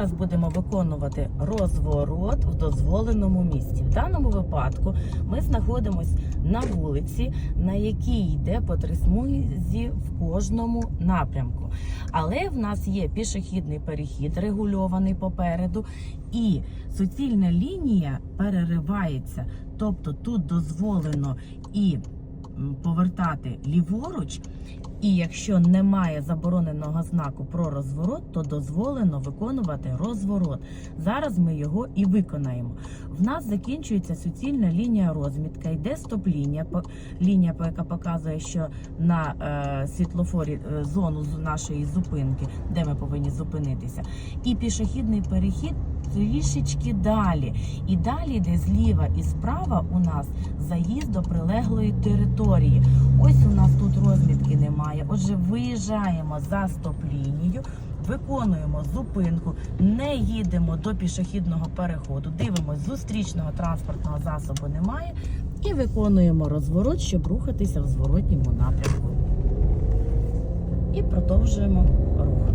зараз будемо виконувати розворот в дозволеному місці. В даному випадку ми знаходимося на вулиці, на якій йде по три смузі в кожному напрямку. Але в нас є пішохідний перехід, регульований попереду, і суцільна лінія переривається. Тобто тут дозволено і повертати ліворуч, і якщо немає забороненого знаку про розворот, то дозволено виконувати розворот. Зараз ми його і виконаємо. В нас закінчується суцільна лінія розмітка, йде стоп-лінія, лінія, яка показує, що на е, світлофорі е, зону нашої зупинки, де ми повинні зупинитися, і пішохідний перехід трішечки далі. І далі йде зліва і справа у нас заїзд до прилеглої території. Ось у нас тут розмітки немає. Отже, виїжджаємо за стоп-лінію, виконуємо зупинку, не їдемо до пішохідного переходу, дивимося, зустрічного транспортного засобу немає, і виконуємо розворот, щоб рухатися в зворотньому напрямку. І продовжуємо рух.